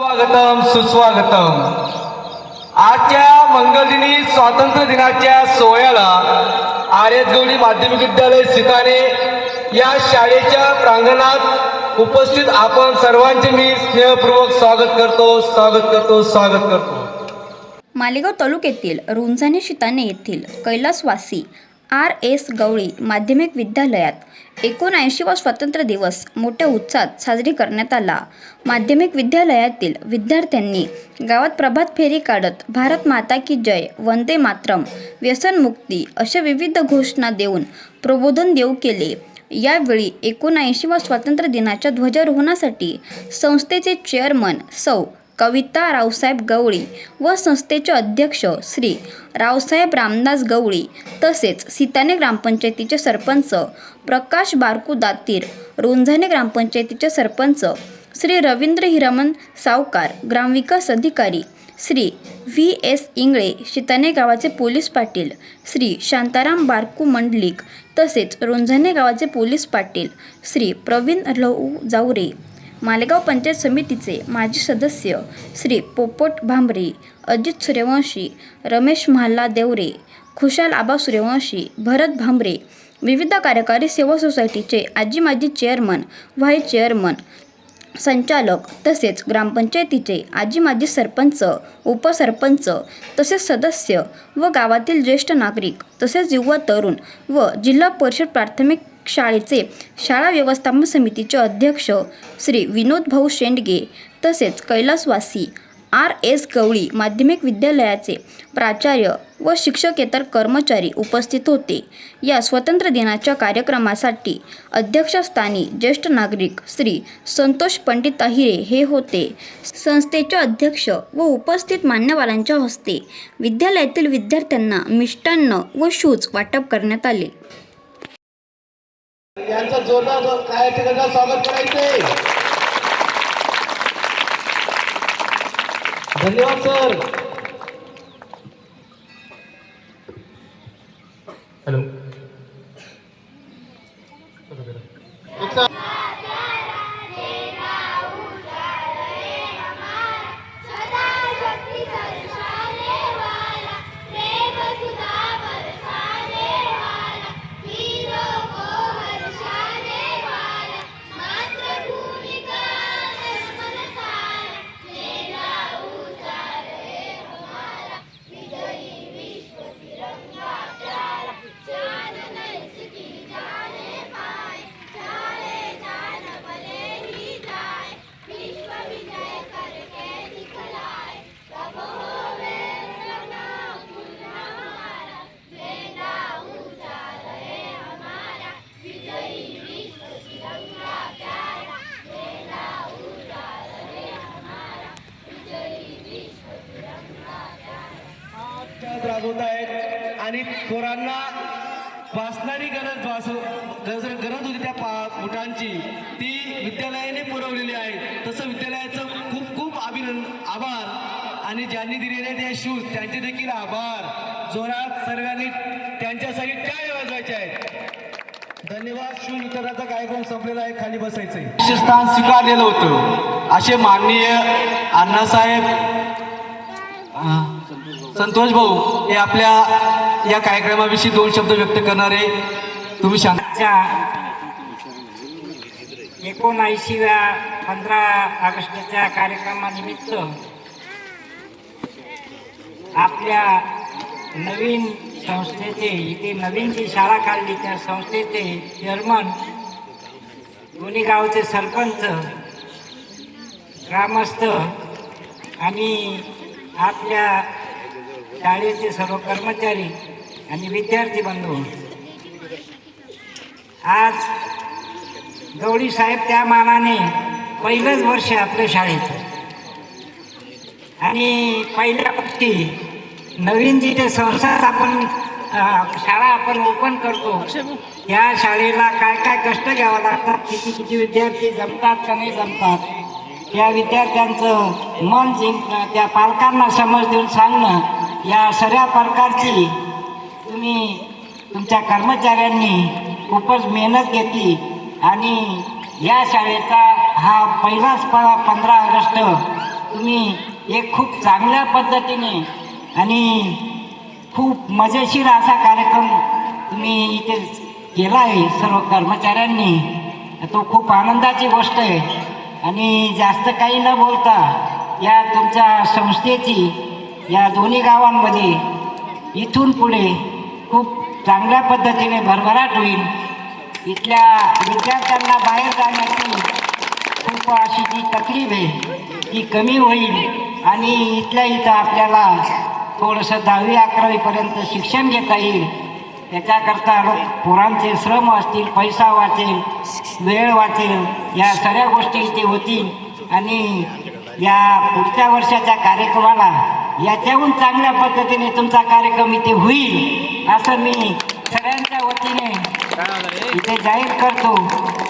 स्वागतम सुस्वागतम. आजच्या मंगलदिनी स्वातंत्र्य दिनाच्या सोहळ्याला आर्यगौडी माध्यमिक विद्यालय सिताने या शाळेच्या प्रांगणात उपस्थित आपण सर्वांचे मी स्नेहपूर्वक स्वागत करतो स्वागत करतो स्वागत करतो. मालेगाव तालुक्यातील रुंजाने शिताने येथील कैलासवासी आर एस गवळी माध्यमिक विद्यालयात एकोणऐंशीवा स्वातंत्र्य दिवस मोठ्या उत्साहात साजरी करण्यात आला. माध्यमिक विद्यालयातील विद्यार्थ्यांनी गावात प्रभात फेरी काढत भारत माता की जय वंदे मातरम व्यसनमुक्ती अशा विविध घोषणा देऊन प्रबोधन देऊ केले. यावेळी एकोणऐंशीवा स्वातंत्र्य दिनाच्या ध्वजारोहणासाठी संस्थेचे चेअरमन सौ कविता रावसाहेब गवळी व संस्थेचे अध्यक्ष श्री रावसाहेब रामदास गवळी तसेच सीताने ग्रामपंचायतीचे सरपंच प्रकाश बारकू दातीर रुंझाने ग्रामपंचायतीचे सरपंच श्री रवींद्र हिरामन सावकार ग्रामविकास अधिकारी श्री व्ही एस इंगळे शिताने गावाचे पोलीस पाटील श्री शांताराम बारकू मंडलिक तसेच रुंझाने गावाचे पोलीस पाटील श्री प्रवीण लहू जावरे मालेगाव पंचायत समितीचे माजी सदस्य श्री पोपट भांबरे अजित सूर्यवंशी रमेश म्हाल्ला देवरे खुशाल आबा सूर्यवंशी भरत भांबरे विविध कार्यकारी सेवा सोसायटीचे आजी माजी चेअरमन व्हाईस चेअरमन संचालक तसेच ग्रामपंचायतीचे आजी माजी सरपंच उपसरपंच तसेच सदस्य व गावातील ज्येष्ठ नागरिक तसेच युवा तरुण व जिल्हा परिषद प्राथमिक शाळेचे शाळा व्यवस्थापन समितीचे अध्यक्ष श्री विनोद भाऊ शेंडगे तसेच कैलासवासी आर एस गवळी माध्यमिक विद्यालयाचे प्राचार्य व शिक्षकेतर कर्मचारी उपस्थित होते. या स्वातंत्र्य दिनाच्या कार्यक्रमासाठी अध्यक्षस्थानी ज्येष्ठ नागरिक श्री संतोष पंडित अहिरे हे होते. संस्थेचे अध्यक्ष व उपस्थित मान्यवरांच्या हस्ते विद्यालयातील विद्यार्थ्यांना मिष्टान्न व शूज वाटप करण्यात आले. यांचं जोरदार काय ठिकाणी स्वागत करायचंय. धन्यवाद सर. सहभाग होत आहेत. आणि पोरांना भासणारी गरज भासू गरज गरज होती त्या पा बुटांची. ती विद्यालयाने पुरवलेली आहे. तसं विद्यालयाचं खूप खूप अभिनंद आभार. आणि ज्यांनी दिलेले त्या शूज त्यांचे देखील आभार. जोरात सर्वांनी त्यांच्यासाठी काय वाजवायचे आहेत. धन्यवाद. शूज वितरणाचा कार्यक्रम संपलेला आहे. खाली बसायचं स्थान स्वीकारलेलं होतं. असे माननीय अण्णासाहेब संतोष भाऊ हे आपल्या या कार्यक्रमाविषयी दोन शब्द व्यक्त करणारे तुम्ही शांत एकोणऐंशीव्या पंधरा ऑगस्टच्या कार्यक्रमानिमित्त आपल्या नवीन संस्थेचे इथे नवीन जी शाळा काढली त्या संस्थेचे चेअरमन दोन्ही गावचे सरपंच ग्रामस्थ आणि आपल्या शाळेचे सर्व कर्मचारी आणि विद्यार्थी बंधू. आज गवळी साहेब त्या मानाने पहिलंच वर्ष आपल्या शाळेचं आणि पहिल्या वर्षी नवीन जिथे संस्था आपण शाळा आपण ओपन करतो या शाळेला काय काय कष्ट घ्यावं लागतात किती किती विद्यार्थी जमतात का नाही जमतात या विद्यार्थ्यांचं मन जिंकणं त्या पालकांना समज देऊन सांगणं या सगळ्या प्रकारची तुम्ही तुमच्या कर्मचाऱ्यांनी खूपच मेहनत घेतली आणि या शाळेचा हा पहिलाच पळा पंधरा ऑगस्ट तुम्ही एक खूप चांगल्या पद्धतीने आणि खूप मजेशीर असा कार्यक्रम तुम्ही इथे केला आहे सर्व कर्मचाऱ्यांनी. तो खूप आनंदाची गोष्ट आहे. आणि जास्त काही न बोलता या तुमच्या संस्थेची या दोन्ही गावांमध्ये इथून पुढे खूप चांगल्या पद्धतीने भरभराट होईल. इथल्या विद्यार्थ्यांना बाहेर जाण्याची खूप अशी जी तकलीफ आहे ती कमी होईल. आणि इथल्या इथं आपल्याला थोडंसं दहावी अकरावीपर्यंत शिक्षण घेता येईल. त्याच्याकरता पोरांचे श्रम वाचतील पैसा वाचेल वेळ वाचेल या सगळ्या गोष्टी इथे होतील. आणि या पुढच्या वर्षाच्या कार्यक्रमाला याच्याहून चांगल्या पद्धतीने तुमचा कार्यक्रम इथे होईल असं मी सगळ्यांच्या वतीने इथे जाहीर करतो.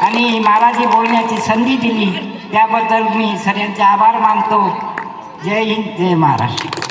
आणि मला जी बोलण्याची संधी दिली त्याबद्दल मी सगळ्यांचे आभार मानतो. जय हिंद जय महाराष्ट्र.